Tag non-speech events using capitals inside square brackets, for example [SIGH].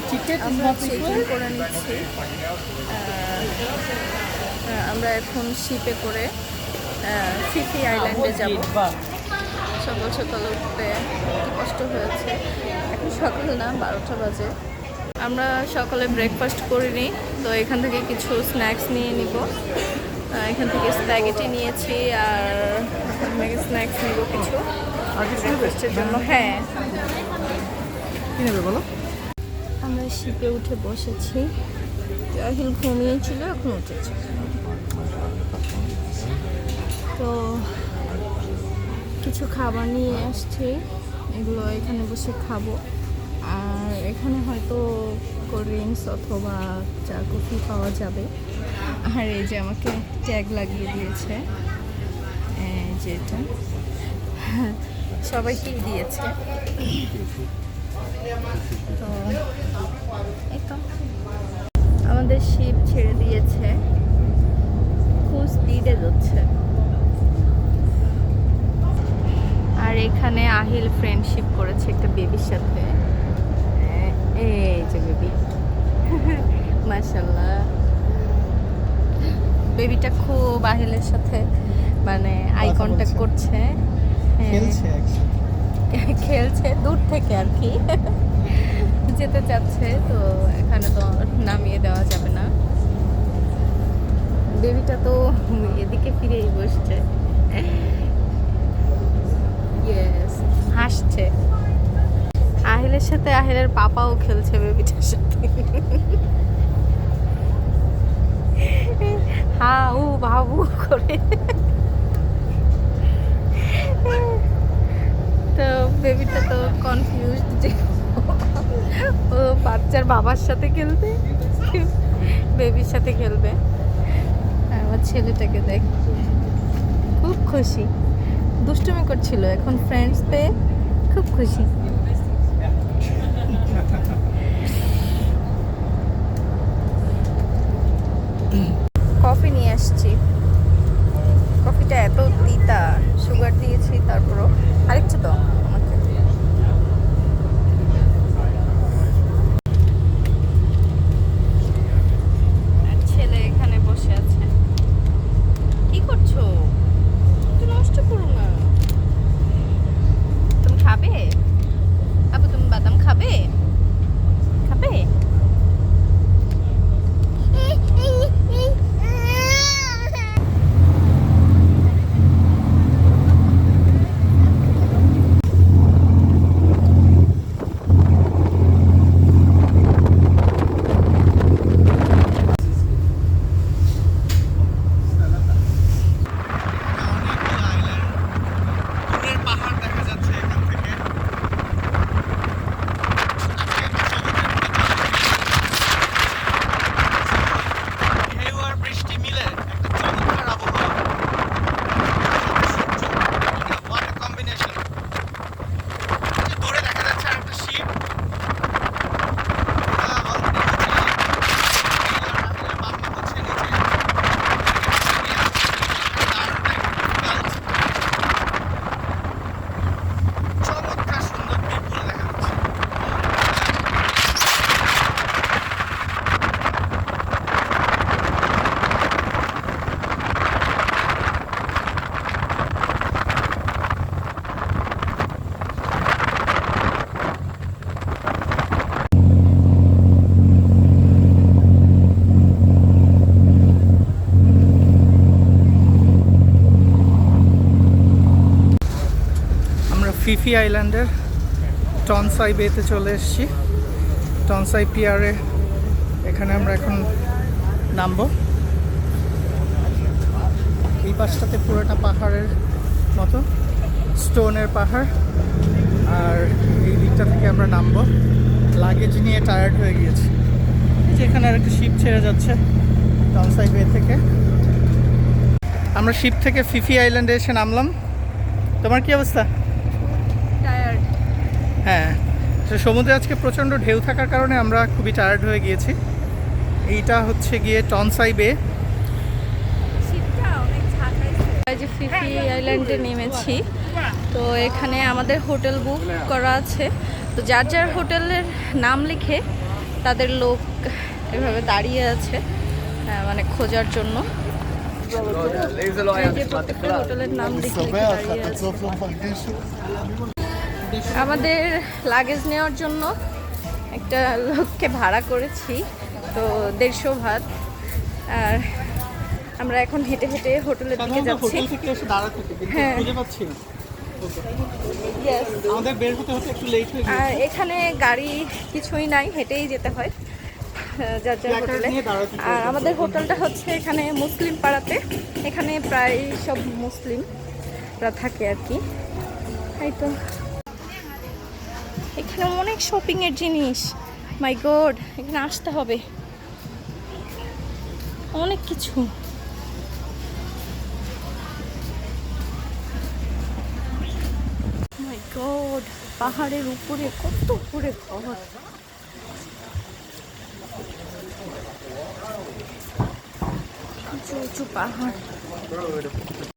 the ticket is আমরা not check করে নিচ্ছি। আমরা এখন শিপে করে ফিফি আইল্যান্ডে যাব। সকাল সকাল উঠতে কষ্ট হয়েছে। এখন সকাল না বারোটা বাজে। আমরা সকালে ব্রেকফাস্ট করিনি তো এখান থেকে কিছু স্ন্যাক্স নিয়ে নিব। এখান থেকে স্প্যাগেটি নিয়েছি আর স্ন্যাক্স নিব কিছু। ব্রেকফাস্টের জন্য হ্যাঁ। কি নেবে বলো? আমরা শিপে উঠে বসেছি। জাহিল ঘুমিয়েছিল, এখন উঠেছে। তো কিছু খাবার নিয়ে আসছি। এগুলো এখানে বসে খাব। আর এখানে হয়তো কোল্ড ড্রিঙ্কস অথবা চা কফি পাওয়া যাবে। আর এই যে আমাকে ট্যাগ লাগিয়ে দিয়েছে। যেটা। সবাইকেই দিয়েছে। তো এই তো। আমাদের শিপ ছেড়ে দিয়েছে। খুব স্পিডে যাচ্ছে। আর এখানে আহিল ফ্রেন্ডশিপ করেছে একটা বেবির সাথে। এই যে বেবি [LAUGHS] মাশাল্লাহ বেবিটা খুব আহিলের সাথে মানে আই কন্ট্যাক্ট করছে। হ্যাঁ। খেলছে একসাথে। খেলছে, দূর থেকে আর কি। যেতে চাচ্ছে, তো এখানে তো নামিয়ে দেওয়া যাবে না। বেবিটা তো এদিকে ফিরেই বসছে। হাসছে। আহিলের সাথে আহিলের পাপাও খেলছে বেবিটার সাথে। হা, উ বাবু করে। বেবিটা তো কনফিউজ যে ও বাচ্চার বাবার সাথে খেলবে বেবির সাথে খেলবে। আমার ছেলেটাকে দেখ, খুব খুশি। দুষ্টুমি করছিল, এখন ফ্রেন্ডস পেয়ে খুব খুশি। কফি নিয়ে আসছি। কফিটা এত তিতা সুগার দিয়েছি, তারপরও আরেকটু তো bit. ফিফি আইল্যান্ডের টনসাই বেতে চলে এসেছি। টনসাই পিয়ারে এখানে আমরা এখন নামবো। এই পাশটাতে পুরোটা পাহাড়ের মতো, স্টোনের পাহাড়। আর এই দিকটা থেকে আমরা নামবো। লাগেজ নিয়ে টায়ার্ড হয়ে গিয়েছি। এই যে এখানে আর একটা শিপ ছেড়ে যাচ্ছে টনসাই বে থেকে। আমরা শিপ থেকে ফিফি আইল্যান্ডে এসে নামলাম। তোমার কি অবস্থা? হ্যাঁ তো সমুদ্রে আজকে প্রচণ্ড ঢেউ থাকার কারণে আমরা খুবই টায়ার্ড হয়ে গিয়েছি। এইটা হচ্ছে গিয়ে টনসাই বে। এই যে ফিফি আইল্যান্ডে নেমেছি তো এখানে আমাদের হোটেল বুক করা আছে। তো যার যার হোটেলের নাম লিখে তাদের লোক এভাবে দাঁড়িয়ে আছে আহ, মানে খোঁজার জন্য। এই প্রত্যেকটা হোটেলের নাম লিখে লিখে দাঁড়িয়ে আছে। আমাদের লাগেজ নেওয়ার জন্য একটা লোককে ভাড়া করেছি তো দেড়শো ভাত। আর আমরা এখন হেঁটে হেঁটে হোটেলের দিকে যাচ্ছি। হ্যাঁ। খুঁজে পাচ্ছি না। Yes. আমাদের বের হতে হতে একটু লেট হয়ে আর এখানে গাড়ি কিছুই নাই হেঁটেই যেতে হয় যার যার হোটেলে। আর আমাদের হোটেলটা হচ্ছে এখানে মুসলিম পাড়াতে। এখানে প্রায় সব মুসলিমরা থাকে আর কি। এই তো। এখানে অনেক শপিং এর জিনিস। মাই গড এখানে আসতে হবে। অনেক কিছু। মাই গড পাহাড়ের উপরে কত উপরে ঘর। উঁচু উঁচু পাহাড়।